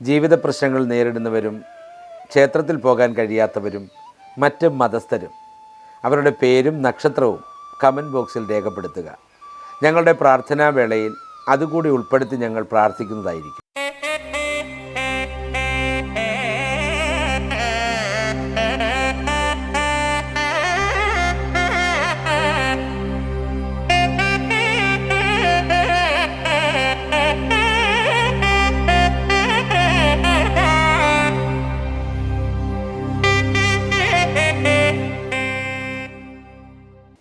ജീവിത പ്രശ്നങ്ങൾ നേരിടുന്നവരും ക്ഷേത്രത്തിൽ പോകാൻ കഴിയാത്തവരും മറ്റ് മതസ്ഥരും അവരുടെ പേരും നക്ഷത്രവും കമന്റ് ബോക്സിൽ രേഖപ്പെടുത്തുക. ഞങ്ങളുടെ പ്രാർത്ഥനാ വേളയിൽ അതുകൂടി ഉൾപ്പെടുത്തി ഞങ്ങൾ പ്രാർത്ഥിക്കുന്നതായിരിക്കും.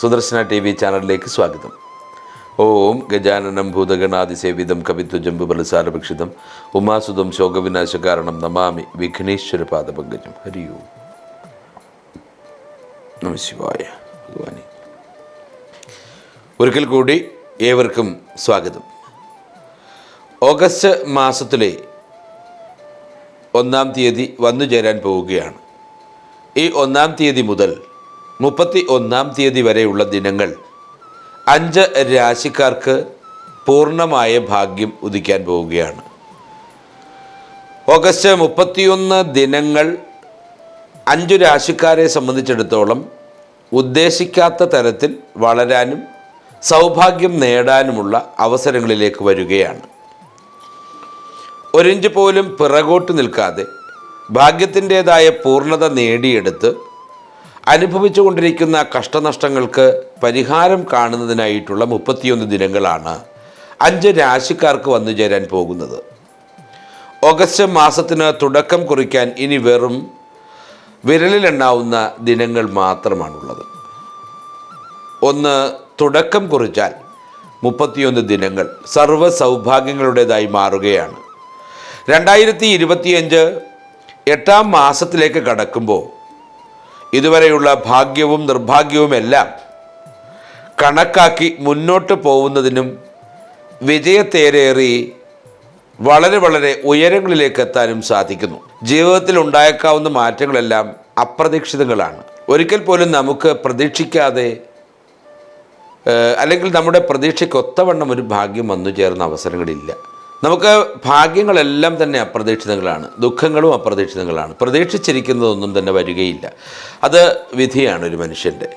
സുദർശന ടി വി ചാനലിലേക്ക് സ്വാഗതം. ഓം ഗജാനനം ഭൂതഗണാതിസേവിതം കവിത്വജംബു ബലസാരഭിക്ഷിതം ഉമാസുതം ശോകവിനാശകാരണം നമാമി വിഘ്നേശ്വര പാദപങ്കജം. ഹരി ഓം. നമ ശിവായ ഒരിക്കൽ കൂടി ഏവർക്കും സ്വാഗതം. ഓഗസ്റ്റ് മാസത്തിലെ ഒന്നാം തീയതി വന്നു ചേരാൻ പോവുകയാണ്. ഈ ഒന്നാം തീയതി മുതൽ മുപ്പത്തി ഒന്നാം തീയതി വരെയുള്ള ദിനങ്ങൾ അഞ്ച് രാശിക്കാർക്ക് പൂർണമായ ഭാഗ്യം ഉദിക്കാൻ പോവുകയാണ്. ഓഗസ്റ്റ് മുപ്പത്തിയൊന്ന് ദിനങ്ങൾ അഞ്ചു രാശിക്കാരെ സംബന്ധിച്ചിടത്തോളം ഉദ്ദേശിക്കാത്ത തരത്തിൽ വളരാനും സൗഭാഗ്യം നേടാനുമുള്ള അവസരങ്ങളിലേക്ക് വരികയാണ്. ഒരിഞ്ച് പോലും പിറകോട്ട് നിൽക്കാതെ ഭാഗ്യത്തിന്റെതായ പൂർണത നേടിയെടുത്ത് അനുഭവിച്ചു കൊണ്ടിരിക്കുന്ന കഷ്ടനഷ്ടങ്ങൾക്ക് പരിഹാരം കാണുന്നതിനായിട്ടുള്ള മുപ്പത്തിയൊന്ന് ദിനങ്ങളാണ് അഞ്ച് രാശിക്കാർക്ക് വന്നു ചേരാൻ പോകുന്നത്. ഓഗസ്റ്റ് മാസത്തിന് തുടക്കം കുറിക്കാൻ ഇനി വെറും വിരലിലെണ്ണാവുന്ന ദിനങ്ങൾ മാത്രമാണുള്ളത്. ഒന്ന് തുടക്കം കുറിച്ചാൽ മുപ്പത്തിയൊന്ന് ദിനങ്ങൾ സർവ സൗഭാഗ്യങ്ങളുടേതായി മാറുകയാണ്. രണ്ടായിരത്തി ഇരുപത്തിയഞ്ച് എട്ടാം മാസത്തിലേക്ക് കടക്കുമ്പോൾ ഇതുവരെയുള്ള ഭാഗ്യവും നിർഭാഗ്യവുമെല്ലാം കണക്കാക്കി മുന്നോട്ട് പോകുന്നതിനും വിജയത്തേരേറി വളരെ വളരെ ഉയരങ്ങളിലേക്ക് എത്താനും സാധിക്കുന്നു. ജീവിതത്തിൽ ഉണ്ടായേക്കാവുന്ന മാറ്റങ്ങളെല്ലാം അപ്രതീക്ഷിതങ്ങളാണ്. ഒരിക്കൽ പോലും നമുക്ക് പ്രതീക്ഷിക്കാതെ അല്ലെങ്കിൽ നമ്മുടെ പ്രതീക്ഷയ്ക്ക് ഒത്തവണ്ണം ഒരു ഭാഗ്യം വന്നു ചേർന്ന അവസരങ്ങളില്ല. നമുക്ക് ഭാഗ്യങ്ങളെല്ലാം തന്നെ അപ്രതീക്ഷിതങ്ങളാണ്. ദുഃഖങ്ങളും അപ്രതീക്ഷിതങ്ങളാണ്. പ്രതീക്ഷിച്ചിരിക്കുന്നതൊന്നും തന്നെ വരികയില്ല. അത് വിധിയാണ് ഒരു മനുഷ്യന്റെ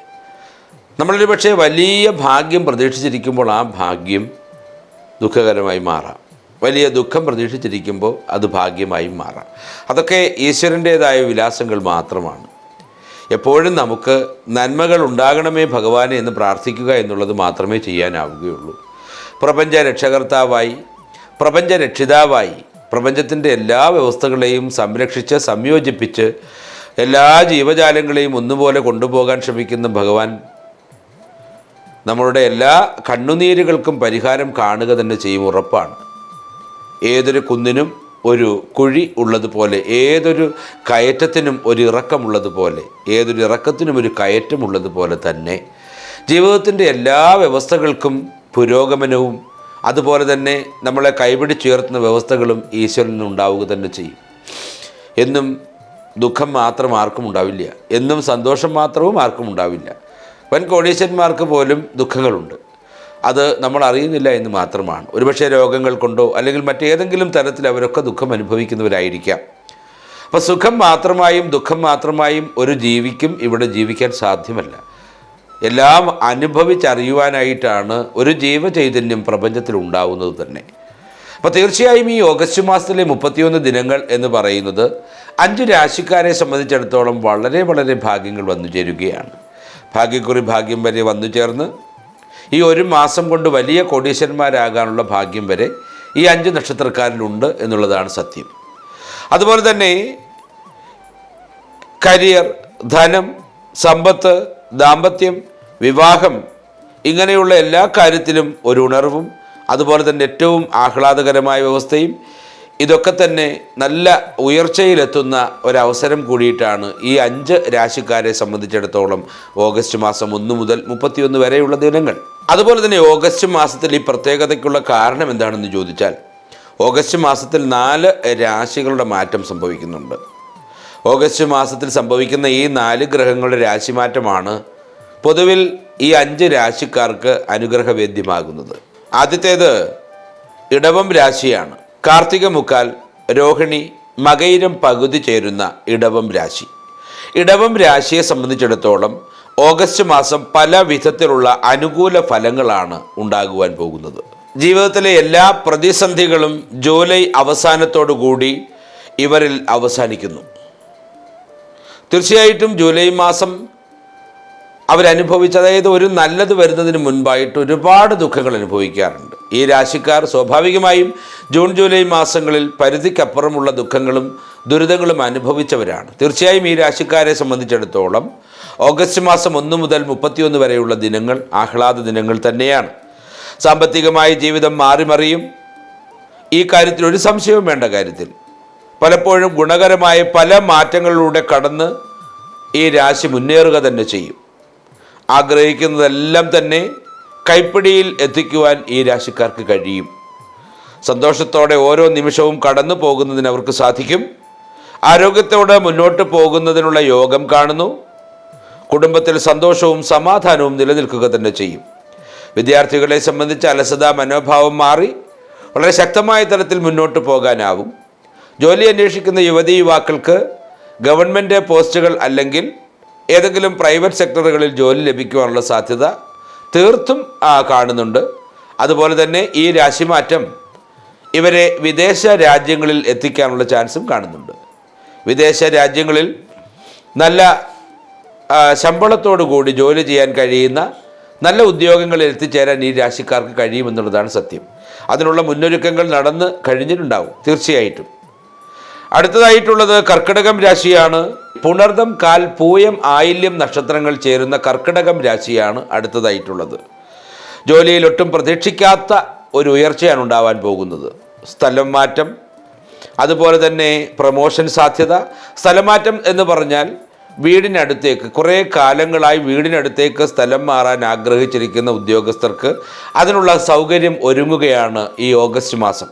നമ്മളൊരു പക്ഷേ വലിയ ഭാഗ്യം പ്രതീക്ഷിച്ചിരിക്കുമ്പോൾ ആ ഭാഗ്യം ദുഃഖകരമായി മാറാം. വലിയ ദുഃഖം പ്രതീക്ഷിച്ചിരിക്കുമ്പോൾ അത് ഭാഗ്യമായി മാറാം. അതൊക്കെ ഈശ്വരന്റേതായ വിലാസങ്ങൾ മാത്രമാണ്. എപ്പോഴും നമുക്ക് നന്മകൾ ഉണ്ടാകണമേ ഭഗവാനെ എന്ന് പ്രാർത്ഥിക്കുക എന്നുള്ളത് മാത്രമേ ചെയ്യാനാവുകയുള്ളൂ. പ്രപഞ്ച രക്ഷകർത്താവായി പ്രപഞ്ച രക്ഷിതാവായി. പ്രപഞ്ചത്തിന്റെ എല്ലാ വ്യവസ്ഥകളെയും സംരക്ഷിച്ച് സംയോജിപ്പിച്ച് എല്ലാ ജീവജാലങ്ങളെയും ഒന്നുപോലെ കൊണ്ടുപോകാൻ ശ്രമിക്കുന്ന ഭഗവാൻ നമ്മളുടെ എല്ലാ കണ്ണുനീരുകൾക്കും പരിഹാരം കാണുക തന്നെ ചെയ്യും ഉറപ്പാണ്. ഏതൊരു കുന്നിനും ഒരു കുഴി ഉള്ളതുപോലെ ഏതൊരു കയറ്റത്തിനും ഒരു ഇറക്കമുള്ളതുപോലെ ഏതൊരു ഇറക്കത്തിനും ഒരു കയറ്റമുള്ളതുപോലെ തന്നെ ജീവിതത്തിന്റെ എല്ലാ വ്യവസ്ഥകൾക്കും പുരോഗമനവും അതുപോലെ തന്നെ നമ്മളെ കൈപിടിച്ചുയർത്തുന്ന വ്യവസ്ഥകളും ഈശ്വരനിൽ ഉണ്ടാവുക തന്നെ ചെയ്യും. എന്നും ദുഃഖം മാത്രം ആർക്കും ഉണ്ടാവില്ല. എന്നും സന്തോഷം മാത്രവും ആർക്കും ഉണ്ടാവില്ല. വൻ കോടീശ്വരന്മാർക്ക് പോലും ദുഃഖങ്ങളുണ്ട്. അത് നമ്മൾ അറിയുന്നില്ല എന്ന് മാത്രമാണ്. ഒരുപക്ഷെ രോഗങ്ങൾ കൊണ്ടോ അല്ലെങ്കിൽ മറ്റേതെങ്കിലും തരത്തിൽ അവരൊക്കെ ദുഃഖം അനുഭവിക്കുന്നവരായിരിക്കാം. അപ്പോൾ സുഖം മാത്രമായും ദുഃഖം മാത്രമായും ഒരു ജീവിക്കും ഇവിടെ ജീവിക്കാൻ സാധ്യമല്ല. എല്ലാം അനുഭവിച്ചറിയുവാനായിട്ടാണ് ഒരു ജീവചൈതന്യം പ്രപഞ്ചത്തിൽ ഉണ്ടാവുന്നത് തന്നെ. അപ്പോൾ തീർച്ചയായും ഈ ഓഗസ്റ്റ് മാസത്തിലെ മുപ്പത്തിയൊന്ന് ദിനങ്ങൾ എന്ന് പറയുന്നത് അഞ്ച് രാശിക്കാരെ സംബന്ധിച്ചിടത്തോളം വളരെ വളരെ ഭാഗ്യങ്ങൾ വന്നു ചേരുകയാണ്. ഭാഗ്യക്കുറി ഭാഗ്യം വരെ വന്നു ചേർന്ന് ഈ ഒരു മാസം കൊണ്ട് വലിയ കോടീശ്വരന്മാരാകാനുള്ള ഭാഗ്യം വരെ ഈ അഞ്ച് നക്ഷത്രക്കാരിലുണ്ട് എന്നുള്ളതാണ് സത്യം. അതുപോലെ തന്നെ കരിയർ ധനം സമ്പത്ത് ദാമ്പത്യം വിവാഹം. ഇങ്ങനെയുള്ള എല്ലാ കാര്യത്തിലും ഒരു ഉണർവും അതുപോലെ തന്നെ ഏറ്റവും ആഹ്ലാദകരമായ വ്യവസ്ഥയും ഇതൊക്കെ തന്നെ നല്ല ഉയർച്ചയിലെത്തുന്ന ഒരവസരം കൂടിയിട്ടാണ് ഈ അഞ്ച് രാശിക്കാരെ സംബന്ധിച്ചിടത്തോളം ഓഗസ്റ്റ് മാസം ഒന്ന് മുതൽ മുപ്പത്തിയൊന്ന് വരെയുള്ള ദിനങ്ങൾ. അതുപോലെ തന്നെ ഓഗസ്റ്റ് മാസത്തിൽ ഈ പ്രത്യേകതയ്ക്കുള്ള കാരണം എന്താണെന്ന് ചോദിച്ചാൽ ഓഗസ്റ്റ് മാസത്തിൽ നാല് രാശികളുടെ മാറ്റം സംഭവിക്കുന്നുണ്ട്. ഓഗസ്റ്റ് മാസത്തിൽ സംഭവിക്കുന്ന ഈ നാല് ഗ്രഹങ്ങളുടെ രാശിമാറ്റമാണ് പൊതുവിൽ ഈ അഞ്ച് രാശിക്കാർക്ക് അനുഗ്രഹവേദ്യമാകുന്നത്. ആദ്യത്തേത് ഇടവം രാശിയാണ്. കാർത്തിക മുക്കാൽ രോഹിണി മകയിരം പകുതി ചേരുന്ന ഇടവം രാശി. ഇടവം രാശിയെ സംബന്ധിച്ചിടത്തോളം ഓഗസ്റ്റ് മാസം പല വിധത്തിലുള്ള അനുകൂല ഫലങ്ങളാണ് ഉണ്ടാകുവാൻ പോകുന്നത്. ജീവിതത്തിലെ എല്ലാ പ്രതിസന്ധികളും ജൂലൈ അവസാനത്തോടു കൂടി ഇവരിൽ അവസാനിക്കുന്നു. തീർച്ചയായിട്ടും ജൂലൈ മാസം അവരനുഭവിച്ച അതായത് ഒരു നല്ലത് വരുന്നതിന് മുൻപായിട്ട് ഒരുപാട് ദുഃഖങ്ങൾ അനുഭവിക്കാറുണ്ട്. ഈ രാശിക്കാർ സ്വാഭാവികമായും ജൂൺ ജൂലൈ മാസങ്ങളിൽ പരിധിക്കപ്പുറമുള്ള ദുഃഖങ്ങളും ദുരിതങ്ങളും അനുഭവിച്ചവരാണ്. തീർച്ചയായും ഈ രാശിക്കാരെ സംബന്ധിച്ചിടത്തോളം ഓഗസ്റ്റ് മാസം ഒന്ന് മുതൽ മുപ്പത്തിയൊന്ന് വരെയുള്ള ദിനങ്ങൾ ആഹ്ലാദ ദിനങ്ങൾ തന്നെയാണ്. സാമ്പത്തികമായ ജീവിതം മാറിമറിയും. ഈ കാര്യത്തിൽ ഒരു സംശയവും വേണ്ട കാര്യത്തിൽ. പലപ്പോഴും ഗുണകരമായ പല മാറ്റങ്ങളിലൂടെ കടന്ന് ഈ രാശി മുന്നേറുക തന്നെ ചെയ്യും. ആഗ്രഹിക്കുന്നതെല്ലാം തന്നെ കൈപ്പിടിയിൽ എത്തിക്കുവാൻ ഈ രാശിക്കാർക്ക് കഴിയും. സന്തോഷത്തോടെ ഓരോ നിമിഷവും കടന്നു പോകുന്നതിന് അവർക്ക് സാധിക്കും. ആരോഗ്യത്തോടെ മുന്നോട്ട് പോകുന്നതിനുള്ള യോഗം കാണുന്നു. കുടുംബത്തിൽ സന്തോഷവും സമാധാനവും നിലനിൽക്കുക തന്നെ ചെയ്യും. വിദ്യാർത്ഥികളെ സംബന്ധിച്ച് അലസത മനോഭാവം മാറി വളരെ ശക്തമായ തലത്തിൽ മുന്നോട്ട് പോകാനാവും. ജോലി അന്വേഷിക്കുന്ന യുവതി യുവാക്കൾക്ക് ഗവൺമെന്റ് പോസ്റ്റുകൾ അല്ലെങ്കിൽ ഏതെങ്കിലും പ്രൈവറ്റ് സെക്ടറുകളിൽ ജോലി ലഭിക്കുവാനുള്ള സാധ്യത തീർത്തും കാണുന്നുണ്ട്. അതുപോലെ തന്നെ ഈ രാശിമാറ്റം ഇവരെ വിദേശ രാജ്യങ്ങളിൽ എത്തിക്കാനുള്ള ചാൻസും കാണുന്നുണ്ട്. വിദേശ രാജ്യങ്ങളിൽ നല്ല ശമ്പളത്തോടു കൂടി ജോലി ചെയ്യാൻ കഴിയുന്ന നല്ല ഉദ്യോഗങ്ങളിൽ എത്തിച്ചേരാൻ ഈ രാശിക്കാർക്ക് കഴിയുമെന്നുള്ളതാണ് സത്യം. അതിനുള്ള മുന്നൊരുക്കങ്ങൾ നടന്ന് കഴിഞ്ഞിട്ടുണ്ടാവും തീർച്ചയായിട്ടും. അടുത്തതായിട്ടുള്ളത് കർക്കിടകം രാശിയാണ്. പുണർദം കാൽ പൂയം ആയില്യം നക്ഷത്രങ്ങൾ ചേരുന്ന കർക്കിടകം രാശിയാണ് അടുത്തതായിട്ടുള്ളത്. ജോലിയിൽ ഒട്ടും പ്രതീക്ഷിക്കാത്ത ഒരു ഉയർച്ചയാണ് ഉണ്ടാവാൻ പോകുന്നത്. സ്ഥലം മാറ്റം അതുപോലെ തന്നെ പ്രൊമോഷൻ സാധ്യത. സ്ഥലമാറ്റം എന്ന് പറഞ്ഞാൽ വീടിനടുത്തേക്ക് കുറേ കാലങ്ങളായി വീടിനടുത്തേക്ക് സ്ഥലം മാറാൻ ആഗ്രഹിച്ചിരിക്കുന്ന ഉദ്യോഗസ്ഥർക്ക് അതിനുള്ള സൗകര്യം ഒരുങ്ങുകയാണ് ഈ ഓഗസ്റ്റ് മാസം.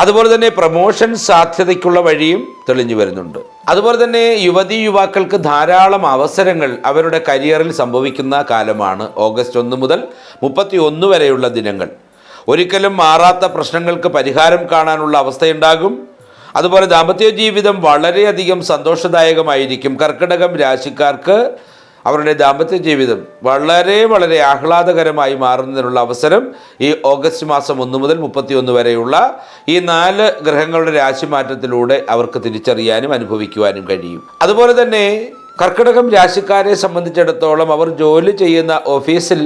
അതുപോലെ തന്നെ പ്രമോഷൻ സാധ്യതയ്ക്കുള്ള വഴിയും തെളിഞ്ഞു വരുന്നുണ്ട്. അതുപോലെ തന്നെ യുവതി യുവാക്കൾക്ക് ധാരാളം അവസരങ്ങൾ അവരുടെ കരിയറിൽ സംഭവിക്കുന്ന കാലമാണ് ഓഗസ്റ്റ് ഒന്ന് മുതൽ മുപ്പത്തി ഒന്ന് വരെയുള്ള ദിനങ്ങൾ. ഒരിക്കലും മാറാത്ത പ്രശ്നങ്ങൾക്ക് പരിഹാരം കാണാനുള്ള അവസ്ഥയുണ്ടാകും. അതുപോലെ ദാമ്പത്യ ജീവിതം വളരെയധികം സന്തോഷദായകമായിരിക്കും. കർക്കിടകം രാശിക്കാർക്ക് അവരുടെ ദാമ്പത്യ ജീവിതം വളരെ വളരെ ആഹ്ലാദകരമായി മാറുന്നതിനുള്ള അവസരം ഈ ഓഗസ്റ്റ് മാസം ഒന്ന് മുതൽ മുപ്പത്തിയൊന്ന് വരെയുള്ള ഈ നാല് ഗ്രഹങ്ങളുടെ രാശിമാറ്റത്തിലൂടെ അവർക്ക് തിരിച്ചറിയാനും അനുഭവിക്കുവാനും കഴിയും. അതുപോലെ തന്നെ കർക്കിടകം രാശിക്കാരെ സംബന്ധിച്ചിടത്തോളം അവർ ജോലി ചെയ്യുന്ന ഓഫീസിൽ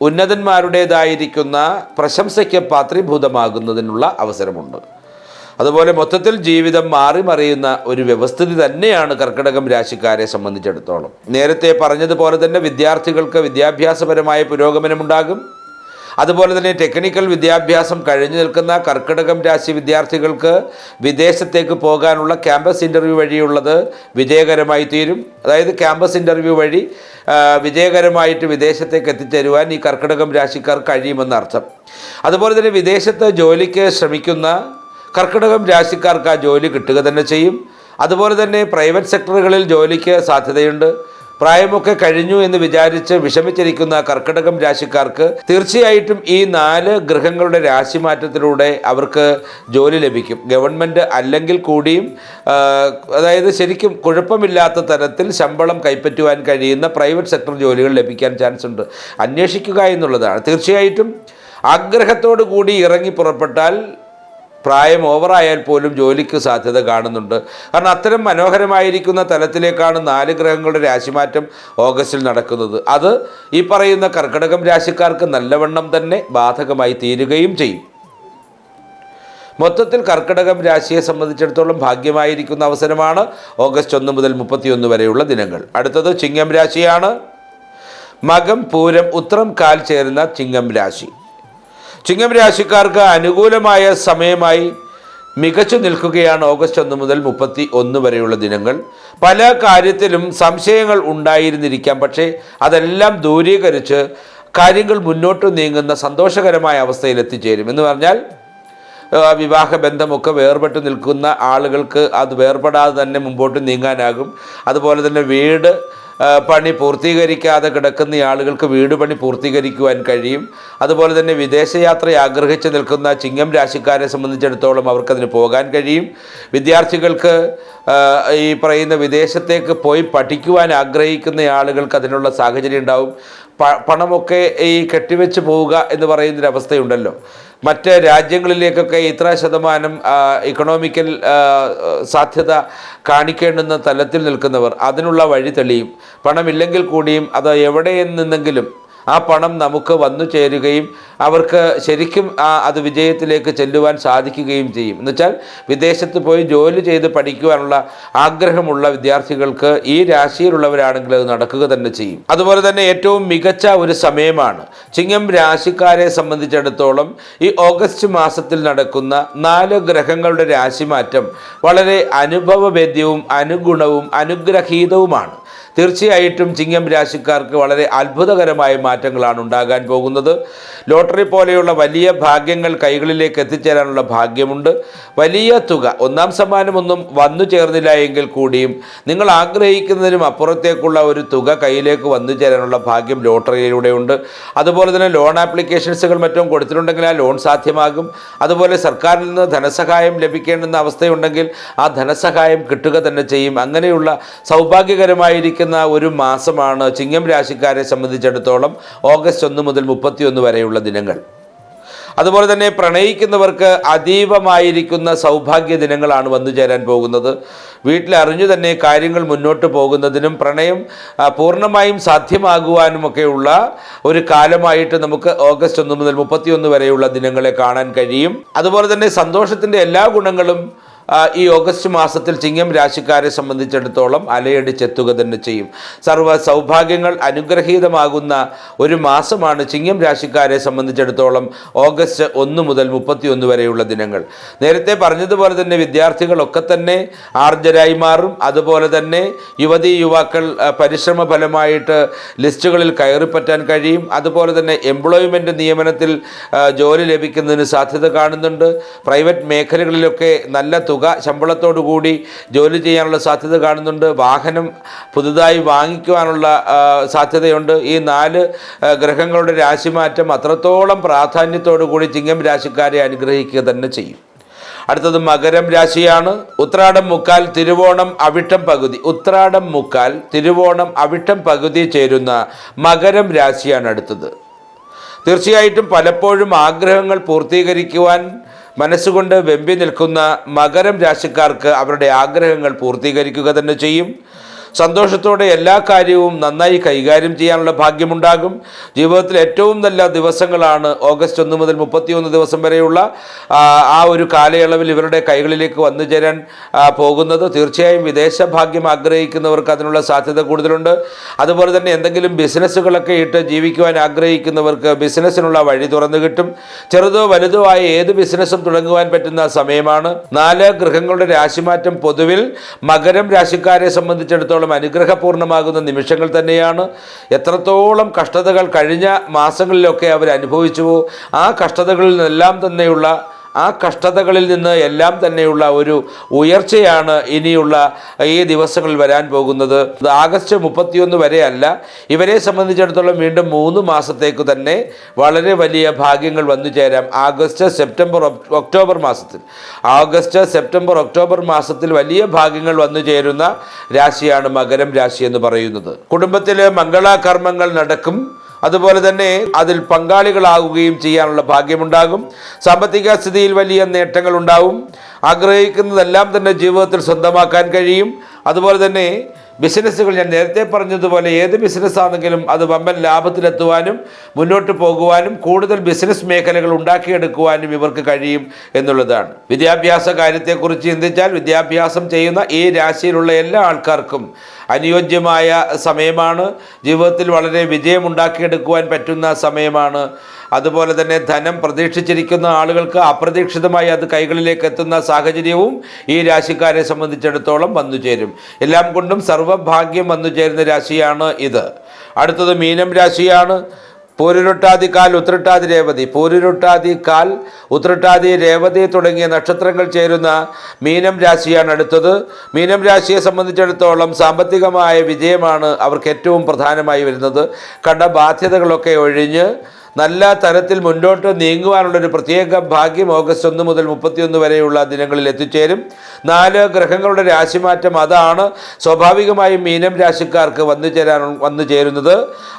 ഉന്നതന്മാരുടേതായിരിക്കുന്ന പ്രശംസയ്ക്ക് പാത്രീഭൂതമാകുന്നതിനുള്ള അവസരമുണ്ട്. അതുപോലെ മൊത്തത്തിൽ ജീവിതം മാറി മറിയുന്ന ഒരു വ്യവസ്ഥിതി തന്നെയാണ് കർക്കിടകം രാശിക്കാരെ സംബന്ധിച്ചിടത്തോളം. നേരത്തെ പറഞ്ഞതുപോലെ തന്നെ വിദ്യാർത്ഥികൾക്ക് വിദ്യാഭ്യാസപരമായ പുരോഗമനമുണ്ടാകും. അതുപോലെ തന്നെ ടെക്നിക്കൽ വിദ്യാഭ്യാസം കഴിഞ്ഞു നിൽക്കുന്ന കർക്കിടകം രാശി വിദ്യാർത്ഥികൾക്ക് വിദേശത്തേക്ക് പോകാനുള്ള ക്യാമ്പസ് ഇന്റർവ്യൂ വഴിയുള്ളത് വിജയകരമായി തീരും. അതായത് ക്യാമ്പസ് ഇന്റർവ്യൂ വഴി വിജയകരമായിട്ട് വിദേശത്തേക്ക് എത്തിച്ചേരുവാൻ ഈ കർക്കിടകം രാശിക്കാർ കഴിയുമെന്നർത്ഥം. അതുപോലെ തന്നെ വിദേശത്ത് ജോലിക്ക് ശ്രമിക്കുന്ന കർക്കിടകം രാശിക്കാർക്ക് ആ ജോലി കിട്ടുക തന്നെ ചെയ്യും. അതുപോലെ തന്നെ പ്രൈവറ്റ് സെക്ടറുകളിൽ ജോലിക്ക് സാധ്യതയുണ്ട്. പ്രായമൊക്കെ കഴിഞ്ഞു എന്ന് വിചാരിച്ച് വിഷമിച്ചിരിക്കുന്ന കർക്കിടകം രാശിക്കാർക്ക് തീർച്ചയായിട്ടും ഈ നാല് ഗ്രഹങ്ങളുടെ രാശിമാറ്റത്തിലൂടെ അവർക്ക് ജോലി ലഭിക്കും. ഗവൺമെന്റ് അല്ലെങ്കിൽ കൂടിയും അതായത് ശരിക്കും കുഴപ്പമില്ലാത്ത തരത്തിൽ ശമ്പളം കൈപ്പറ്റുവാൻ കഴിയുന്ന പ്രൈവറ്റ് സെക്ടർ ജോലികൾ ലഭിക്കാൻ ചാൻസ് ഉണ്ട്. അന്വേഷിക്കുക എന്നുള്ളതാണ്. തീർച്ചയായിട്ടും ആഗ്രഹത്തോടു കൂടി ഇറങ്ങി പുറപ്പെട്ടാൽ പ്രായം ഓവറായാൽ പോലും ജോലിക്ക് സാധ്യത കാണുന്നുണ്ട്. കാരണം അത്തരം മനോഹരമായിരിക്കുന്ന തലത്തിലേക്കാണ് നാല് ഗ്രഹങ്ങളുടെ രാശിമാറ്റം ഓഗസ്റ്റിൽ നടക്കുന്നത്. അത് ഈ പറയുന്ന കർക്കിടകം രാശിക്കാർക്ക് നല്ലവണ്ണം തന്നെ ബാധകമായി തീരുകയും ചെയ്യും. മൊത്തത്തിൽ കർക്കിടകം രാശിയെ സംബന്ധിച്ചിടത്തോളം ഭാഗ്യമായിരിക്കുന്ന അവസരമാണ് ഓഗസ്റ്റ് ഒന്ന് മുതൽ മുപ്പത്തിയൊന്ന് വരെയുള്ള ദിനങ്ങൾ. അടുത്തത് ചിങ്ങം രാശിയാണ്. മകം പൂരം ഉത്രം കാൽ ചേരുന്ന ചിങ്ങം രാശി. ചിങ്ങം രാശിക്കാർക്ക് അനുകൂലമായ സമയമായി മികച്ചു നിൽക്കുകയാണ് ഓഗസ്റ്റ് ഒന്ന് മുതൽ മുപ്പത്തി ഒന്ന് വരെയുള്ള ദിനങ്ങൾ. പല കാര്യത്തിലും സംശയങ്ങൾ ഉണ്ടായിരുന്നിരിക്കാം. പക്ഷേ അതെല്ലാം ദൂരീകരിച്ച് കാര്യങ്ങൾ മുന്നോട്ട് നീങ്ങുന്ന സന്തോഷകരമായ അവസ്ഥയിൽ എത്തിച്ചേരും. എന്ന് പറഞ്ഞാൽ വിവാഹ ബന്ധമൊക്കെ വേർപെട്ട് നിൽക്കുന്ന ആളുകൾക്ക് അത് വേർപെടാതെ തന്നെ മുമ്പോട്ട് നീങ്ങാനാകും. അതുപോലെ തന്നെ വീട് പണി പൂർത്തീകരിക്കാതെ കിടക്കുന്ന ആളുകൾക്ക് വീട് പണി പൂർത്തീകരിക്കുവാൻ കഴിയും. അതുപോലെ തന്നെ വിദേശയാത്ര ആഗ്രഹിച്ച് നിൽക്കുന്ന ചിങ്ങം രാശിക്കാരെ സംബന്ധിച്ചിടത്തോളം അവർക്കതിന് പോകാൻ കഴിയും. വിദ്യാർത്ഥികൾക്ക് ഈ പറയുന്ന വിദേശത്തേക്ക് പോയി പഠിക്കുവാൻ ആഗ്രഹിക്കുന്ന ആളുകൾക്ക് അതിനുള്ള സാഹചര്യം ഉണ്ടാവും. പണമൊക്കെ ഈ കെട്ടിവെച്ച് പോവുക എന്ന് പറയുന്നൊരവസ്ഥയുണ്ടല്ലോ. മറ്റ് രാജ്യങ്ങളിലേക്കൊക്കെ ഇത്ര ശതമാനം ഇക്കണോമിക്കൽ സാധ്യത കാണിക്കേണ്ടുന്ന തലത്തിൽ നിൽക്കുന്നവർ അതിനുള്ള വഴി തെളിയും പണമില്ലെങ്കിൽ കൂടിയും അത് എവിടെ നിന്നെങ്കിലും ആ പണം നമുക്ക് വന്നു ചേരുകയും അവർക്ക് ശരിക്കും അത് വിജയത്തിലേക്ക് ചെല്ലുവാൻ സാധിക്കുകയും ചെയ്യും. എന്നുവെച്ചാൽ വിദേശത്ത് പോയി ജോലി ചെയ്ത് പഠിക്കുവാനുള്ള ആഗ്രഹമുള്ള വിദ്യാർത്ഥികൾക്ക് ഈ രാശിയിലുള്ളവരാണെങ്കിൽ അത് നടക്കുക തന്നെ ചെയ്യും. അതുപോലെ തന്നെ ഏറ്റവും മികച്ച ഒരു സമയമാണ്. ചിങ്ങം രാശിക്കാരെ സംബന്ധിച്ചിടത്തോളം ഈ ഓഗസ്റ്റ് മാസത്തിൽ നടക്കുന്ന നാല് ഗ്രഹങ്ങളുടെ രാശിമാറ്റം വളരെ അനുഭവവേദ്യവും അനുഗുണവും അനുഗ്രഹീതവുമാണ്. തീർച്ചയായിട്ടും ചിങ്ങം രാശിക്കാർക്ക് വളരെ അത്ഭുതകരമായ മാറ്റങ്ങളാണ് ഉണ്ടാകാൻ പോകുന്നത്. ലോട്ടറി പോലെയുള്ള വലിയ ഭാഗ്യങ്ങൾ കൈകളിലേക്ക് എത്തിച്ചേരാനുള്ള ഭാഗ്യമുണ്ട്. വലിയ തുക ഒന്നാം സമ്മാനമൊന്നും വന്നു ചേർന്നില്ല എങ്കിൽ കൂടിയും നിങ്ങൾ ആഗ്രഹിക്കുന്നതിനും അപ്പുറത്തേക്കുള്ള ഒരു തുക കയ്യിലേക്ക് വന്നു ചേരാനുള്ള ഭാഗ്യം ലോട്ടറിയിലൂടെയുണ്ട് അതുപോലെ തന്നെ ലോൺ ആപ്ലിക്കേഷൻസുകൾ മറ്റും കൊടുത്തിട്ടുണ്ടെങ്കിൽ ആ ലോൺ സാധ്യമാകും. അതുപോലെ സർക്കാരിൽ നിന്ന് ധനസഹായം ലഭിക്കേണ്ടുന്ന അവസ്ഥയുണ്ടെങ്കിൽ ആ ധനസഹായം കിട്ടുക തന്നെ ചെയ്യും. അങ്ങനെയുള്ള സൗഭാഗ്യകരമായിരിക്കുന്ന ഒരു മാസമാണ് ചിങ്ങം രാശിക്കാരെ സംബന്ധിച്ചിടത്തോളം ഓഗസ്റ്റ് ഒന്ന് മുതൽ മുപ്പത്തിയൊന്ന് വരെയുള്ള ദിനങ്ങൾ. അതുപോലെ തന്നെ പ്രണയിക്കുന്നവർക്ക് അതീവമായിരിക്കുന്ന സൗഭാഗ്യ ദിനങ്ങളാണ് വന്നു ചേരാൻ പോകുന്നത്. വീട്ടിൽ അറിഞ്ഞു തന്നെ കാര്യങ്ങൾ മുന്നോട്ട് പോകുന്നതിനും പ്രണയം പൂർണമായും സാധ്യമാകുവാനുമൊക്കെയുള്ള ഒരു കാലമായിട്ട് നമുക്ക് ഓഗസ്റ്റ് ഒന്ന് മുതൽ മുപ്പത്തിയൊന്ന് വരെയുള്ള ദിനങ്ങളെ കാണാൻ കഴിയും. അതുപോലെ തന്നെ സന്തോഷത്തിന്റെ എല്ലാ ഗുണങ്ങളും ഈ ഓഗസ്റ്റ് മാസത്തിൽ ചിങ്ങം രാശിക്കാരെ സംബന്ധിച്ചിടത്തോളം അലയടിച്ചെത്തുക തന്നെ ചെയ്യും. സർവ സൗഭാഗ്യങ്ങൾ അനുഗ്രഹീതമാകുന്ന ഒരു മാസമാണ് ചിങ്ങം രാശിക്കാരെ സംബന്ധിച്ചിടത്തോളം ഓഗസ്റ്റ് ഒന്ന് മുതൽ മുപ്പത്തിയൊന്ന് വരെയുള്ള ദിനങ്ങൾ. നേരത്തെ പറഞ്ഞതുപോലെ തന്നെ വിദ്യാർത്ഥികളൊക്കെ തന്നെ ആർജരായി മാറും. അതുപോലെ തന്നെ യുവതി യുവാക്കൾ പരിശ്രമ ഫലമായിട്ട് ലിസ്റ്റുകളിൽ കയറിപ്പറ്റാൻ കഴിയും. അതുപോലെ തന്നെ എംപ്ലോയ്മെന്റ് നിയമനത്തിൽ ജോലി ലഭിക്കുന്നതിന് സാധ്യത കാണുന്നുണ്ട്. പ്രൈവറ്റ് മേഖലകളിലൊക്കെ നല്ല തുക ശമ്പളത്തോടു കൂടി ജോലി ചെയ്യാനുള്ള സാധ്യത കാണുന്നുണ്ട്. വാഹനം പുതുതായി വാങ്ങിക്കുവാനുള്ള സാധ്യതയുണ്ട്. ഈ നാല് ഗ്രഹങ്ങളുടെ രാശിമാറ്റം അത്രത്തോളം പ്രാധാന്യത്തോടു കൂടി ചിങ്ങം രാശിക്കാരെ അനുഗ്രഹിക്കുക തന്നെ ചെയ്യും. അടുത്തത് മകരം രാശിയാണ്. ഉത്രാടം മുക്കാൽ തിരുവോണം അവിട്ടം പകുതി. ഉത്രാടം മുക്കാൽ തിരുവോണം അവിട്ടം പകുതി ചേരുന്ന മകരം രാശിയാണ് അടുത്തത്. തീർച്ചയായിട്ടും പലപ്പോഴും ആഗ്രഹങ്ങൾ പൂർത്തീകരിക്കുവാൻ മനസ്സുകൊണ്ട് വെമ്പി നിൽക്കുന്ന മകരം രാശിക്കാർക്ക് അവരുടെ ആഗ്രഹങ്ങൾ പൂർത്തീകരിക്കുക തന്നെ ചെയ്യും. സന്തോഷത്തോടെ എല്ലാ കാര്യവും നന്നായി കൈകാര്യം ചെയ്യാനുള്ള ഭാഗ്യമുണ്ടാകും. ജീവിതത്തിൽ ഏറ്റവും നല്ല ദിവസങ്ങളാണ് ഓഗസ്റ്റ് ഒന്ന് മുതൽ മുപ്പത്തിയൊന്ന് ദിവസം വരെയുള്ള ആ, ഒരു കാലയളവിൽ ഇവരുടെ കൈകളിലേക്ക് വന്നു ചേരാൻ പോകുന്നത്. തീർച്ചയായും വിദേശ ഭാഗ്യം ആഗ്രഹിക്കുന്നവർക്ക് അതിനുള്ള സാധ്യത കൂടുതലുണ്ട്. അതുപോലെ തന്നെ എന്തെങ്കിലും ബിസിനസ്സുകളൊക്കെ ഇട്ട് ജീവിക്കുവാൻ ആഗ്രഹിക്കുന്നവർക്ക് ബിസിനസ്സിനുള്ള വഴി തുറന്നു കിട്ടും. ചെറുതോ വലുതോ ആയ ഏത് ബിസിനസ്സും തുടങ്ങുവാൻ പറ്റുന്ന സമയമാണ്. നാല് ഗ്രഹങ്ങളുടെ രാശിമാറ്റം പൊതുവിൽ മകരം രാശിക്കാരെ സംബന്ധിച്ചിടത്തോളം അനുഗ്രഹപൂർണമാകുന്ന നിമിഷങ്ങൾ തന്നെയാണ് എത്രത്തോളം കഷ്ടതകൾ കഴിഞ്ഞ മാസങ്ങളിലൊക്കെ അവർ അനുഭവിച്ചുവോ ആ കഷ്ടതകളിൽ നിന്നെല്ലാം തന്നെയുള്ള ആ കഷ്ടതകളിൽ നിന്ന് എല്ലാം തന്നെയുള്ള ഒരു ഉയർച്ചയാണ് ഇനിയുള്ള ഈ ദിവസങ്ങളിൽ വരാൻ പോകുന്നത്. ആഗസ്റ്റ് മുപ്പത്തിയൊന്ന് വരെയല്ല. ഇവരെ സംബന്ധിച്ചിടത്തോളം വീണ്ടും മൂന്ന് മാസത്തേക്ക് തന്നെ വളരെ വലിയ ഭാഗ്യങ്ങൾ വന്നു ചേരാം. ആഗസ്റ്റ് സെപ്റ്റംബർ ഒക്ടോബർ മാസത്തിൽ. ആഗസ്റ്റ് സെപ്റ്റംബർ ഒക്ടോബർ മാസത്തിൽ വലിയ ഭാഗ്യങ്ങൾ വന്നു ചേരുന്ന രാശിയാണ് മകരം രാശി എന്ന് പറയുന്നത്. കുടുംബത്തിലെ മംഗളാകർമ്മങ്ങൾ നടക്കും. അതുപോലെ തന്നെ അതിൽ പങ്കാളികളാകുകയും ചെയ്യാനുള്ള ഭാഗ്യമുണ്ടാകും. സാമ്പത്തിക സ്ഥിതിയിൽ വലിയ നേട്ടങ്ങൾ ഉണ്ടാവും. ആഗ്രഹിക്കുന്നതെല്ലാം തന്നെ ജീവിതത്തിൽ സ്വന്തമാക്കാൻ കഴിയും. അതുപോലെ തന്നെ ബിസിനസ്സുകൾ ഞാൻ നേരത്തെ പറഞ്ഞതുപോലെ ഏത് ബിസിനസ്സാണെങ്കിലും അത് വമ്പൻ ലാഭത്തിലെത്തുവാനും മുന്നോട്ട് പോകുവാനും കൂടുതൽ ബിസിനസ് മേഖലകൾ ഉണ്ടാക്കിയെടുക്കുവാനും ഇവർക്ക് കഴിയും എന്നുള്ളതാണ്. വിദ്യാഭ്യാസ കാര്യത്തെക്കുറിച്ച് ചിന്തിച്ചാൽ വിദ്യാഭ്യാസം ചെയ്യുന്ന ഈ രാശിയിലുള്ള എല്ലാ ആൾക്കാർക്കും അനുയോജ്യമായ സമയമാണ്. ജീവിതത്തിൽ വളരെ വിജയമുണ്ടാക്കിയെടുക്കുവാൻ പറ്റുന്ന സമയമാണ്. അതുപോലെ തന്നെ ധനം പ്രതീക്ഷിച്ചിരിക്കുന്ന ആളുകൾക്ക് അപ്രതീക്ഷിതമായി അത് കൈകളിലേക്ക് എത്തുന്ന സാഹചര്യവും ഈ രാശിക്കാരെ സംബന്ധിച്ചിടത്തോളം വന്നു ചേരും. എല്ലാം കൊണ്ടും സർവഭാഗ്യം വന്നു ചേരുന്ന രാശിയാണ് ഇത്. അടുത്തത് മീനം രാശിയാണ്. പൂരുരുട്ടാതി കാൽ ഉത്രട്ടാതി രേവതി. പൂരുരുട്ടാതി കാൽ ഉത്രട്ടാതി രേവതി തുടങ്ങിയ നക്ഷത്രങ്ങൾ ചേരുന്ന മീനം രാശിയാണ് അടുത്തത്. മീനം രാശിയെ സംബന്ധിച്ചിടത്തോളം സാമ്പത്തികമായ വിജയമാണ് അവർക്ക് ഏറ്റവും പ്രധാനമായി വരുന്നത്. കണ്ട ബാധ്യതകളൊക്കെ ഒഴിഞ്ഞ് നല്ല തരത്തിൽ മുന്നോട്ട് നീങ്ങുവാനുള്ളൊരു പ്രത്യേക ഭാഗ്യം ഓഗസ്റ്റ് ഒന്ന് മുതൽ മുപ്പത്തിയൊന്ന് വരെയുള്ള ദിനങ്ങളിൽ എത്തിച്ചേരും. നാല് ഗ്രഹങ്ങളുടെ രാശിമാറ്റം അതാണ് സ്വാഭാവികമായും മീനം രാശിക്കാർക്ക് വന്നു ചേരാൻ വന്നു ചേരുന്നത്.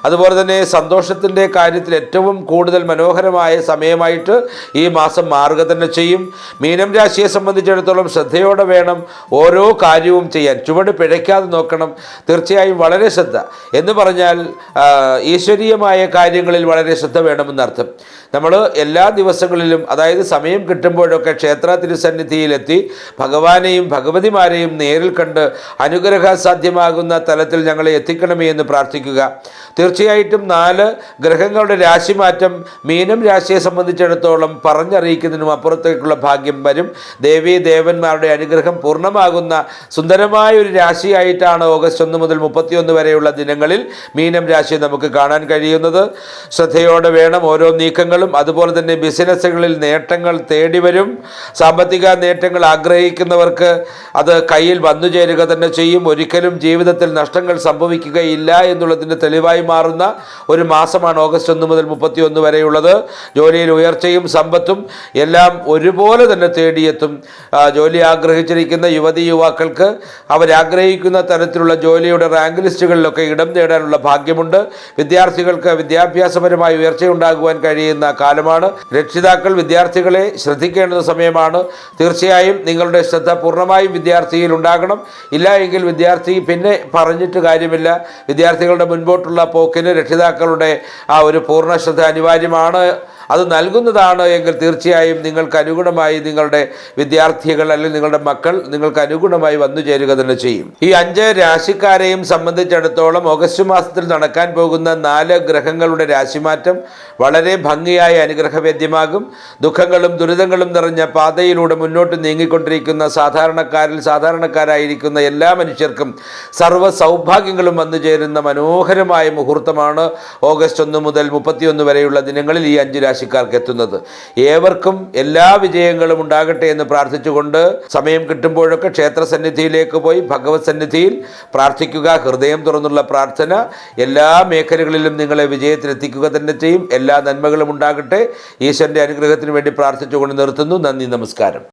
അതുപോലെ തന്നെ സന്തോഷത്തിന്റെ കാര്യത്തിൽ ഏറ്റവും കൂടുതൽ മനോഹരമായ സമയമായിട്ട് ഈ മാസം മാറുക തന്നെ ചെയ്യും. മീനം രാശിയെ സംബന്ധിച്ചിടത്തോളം ശ്രദ്ധയോടെ വേണം ഓരോ കാര്യവും ചെയ്യാൻ. ചുവട് പിഴയ്ക്കാതെ നോക്കണം. തീർച്ചയായും വളരെ ശ്രദ്ധ. എന്ന് പറഞ്ഞാൽ ഈശ്വരീയമായ കാര്യങ്ങളിൽ വളരെ ശ്രദ്ധ വേണമെന്നർത്ഥം നമ്മൾ എല്ലാ ദിവസങ്ങളിലും അതായത് സമയം കിട്ടുമ്പോഴൊക്കെ ക്ഷേത്ര തിരുസന്നിധിയിലെത്തി ഭഗവാനെയും ഭഗവതിമാരെയും നേരിൽ കണ്ട് അനുഗ്രഹ സാധ്യമാകുന്ന തലത്തിൽ ഞങ്ങളെ എത്തിക്കണമേ എന്ന് പ്രാർത്ഥിക്കുക. തീർച്ചയായിട്ടും നാല് ഗ്രഹങ്ങളുടെ രാശിമാറ്റം മീനം രാശിയെ സംബന്ധിച്ചിടത്തോളം പറഞ്ഞറിയിക്കുന്നതിനും അപ്പുറത്തേക്കുള്ള ഭാഗ്യം വരും. ദേവീ ദേവന്മാരുടെ അനുഗ്രഹം പൂർണമാകുന്ന സുന്ദരമായ ഒരു രാശിയായിട്ടാണ് ഓഗസ്റ്റ് ഒന്ന് മുതൽ മുപ്പത്തിയൊന്ന് വരെയുള്ള ദിനങ്ങളിൽ മീനം രാശി നമുക്ക് കാണാൻ കഴിയുന്നത്. ശ്രദ്ധയോടെ വേണം ഓരോ നീക്കങ്ങളും. അതുപോലെ തന്നെ ബിസിനസ്സുകളിൽ നേട്ടങ്ങൾ തേടി വരും. സാമ്പത്തിക നേട്ടങ്ങൾ ആഗ്രഹിക്കുന്നവർക്ക് അത് കയ്യിൽ വന്നു ചേരുക തന്നെ ചെയ്യും. ഒരിക്കലും ജീവിതത്തിൽ നഷ്ടങ്ങൾ സംഭവിക്കുകയില്ല എന്നുള്ളതിന്റെ തെളിവായി മാറുന്ന ഒരു മാസമാണ് ഓഗസ്റ്റ് ഒന്ന് മുതൽ മുപ്പത്തി ഒന്ന് വരെയുള്ളത്. ജോലിയിൽ ഉയർച്ചയും സമ്പത്തും എല്ലാം ഒരുപോലെ തന്നെ തേടിയെത്തും. ജോലി ആഗ്രഹിച്ചിരിക്കുന്ന യുവതി യുവാക്കൾക്ക് അവരാഗ്രഹിക്കുന്ന തരത്തിലുള്ള ജോലിയുടെ റാങ്ക് ലിസ്റ്റുകളിലൊക്കെ ഇടം നേടാനുള്ള ഭാഗ്യമുണ്ട്. വിദ്യാർത്ഥികൾക്ക് വിദ്യാഭ്യാസപരമായ ഉയർച്ചയുണ്ടാകുവാൻ കഴിയുന്ന കാലമാണ്. രക്ഷിതാക്കൾ വിദ്യാർത്ഥികളെ ശ്രദ്ധിക്കേണ്ടുന്ന സമയമാണ്. തീർച്ചയായും നിങ്ങളുടെ ശ്രദ്ധ പൂർണമായും വിദ്യാർത്ഥിയിൽ ഉണ്ടാകണം. ഇല്ല എങ്കിൽ വിദ്യാർത്ഥി പിന്നെ പറഞ്ഞിട്ട് കാര്യമില്ല. വിദ്യാർത്ഥികളുടെ മുൻപോട്ടുള്ള പോക്കിന് രക്ഷിതാക്കളുടെ ആ ഒരു പൂർണ ശ്രദ്ധ അനിവാര്യമാണ്. അത് നൽകുന്നതാണ് എങ്കിൽ തീർച്ചയായും നിങ്ങൾക്ക് അനുഗുണമായി നിങ്ങളുടെ വിദ്യാർത്ഥികൾ അല്ലെങ്കിൽ നിങ്ങളുടെ മക്കൾ നിങ്ങൾക്ക് അനുഗുണമായി വന്നു ചേരുക തന്നെ ചെയ്യും. ഈ അഞ്ച് രാശിക്കാരെയും സംബന്ധിച്ചിടത്തോളം ഓഗസ്റ്റ് മാസത്തിൽ നടക്കാൻ പോകുന്ന നാല് ഗ്രഹങ്ങളുടെ രാശിമാറ്റം വളരെ ഭംഗിയായ അനുഗ്രഹവേദ്യമാകും. ദുഃഖങ്ങളും ദുരിതങ്ങളും നിറഞ്ഞ പാതയിലൂടെ മുന്നോട്ട് നീങ്ങിക്കൊണ്ടിരിക്കുന്ന സാധാരണക്കാരിൽ സാധാരണക്കാരായിരിക്കുന്ന എല്ലാ മനുഷ്യർക്കും സർവ സൗഭാഗ്യങ്ങളും വന്നു ചേരുന്ന മനോഹരമായ മുഹൂർത്തമാണ് ഓഗസ്റ്റ് ഒന്ന് മുതൽ മുപ്പത്തിയൊന്ന് വരെയുള്ള ദിനങ്ങളിൽ ഈ അഞ്ച് രാശിക്കാർക്ക് എത്തുന്നത്. ഏവർക്കും എല്ലാ വിജയങ്ങളും ഉണ്ടാകട്ടെ എന്ന് പ്രാർത്ഥിച്ചുകൊണ്ട് സമയം കിട്ടുമ്പോഴൊക്കെ ക്ഷേത്ര സന്നിധിയിലേക്ക് പോയി ഭഗവത് സന്നിധിയിൽ പ്രാർത്ഥിക്കുക. ഹൃദയം തുറന്നുള്ള പ്രാർത്ഥന. എല്ലാ മേഖലകളിലും നിങ്ങളെ വിജയത്തിലെത്തിക്കുക തന്നെ ചെയ്യും. എല്ലാ നന്മകളും ഉണ്ടാകട്ടെ. ഈശ്വരന്റെ അനുഗ്രഹത്തിന് വേണ്ടി പ്രാർത്ഥിച്ചുകൊണ്ട് നിർത്തുന്നു. നന്ദി നമസ്കാരം.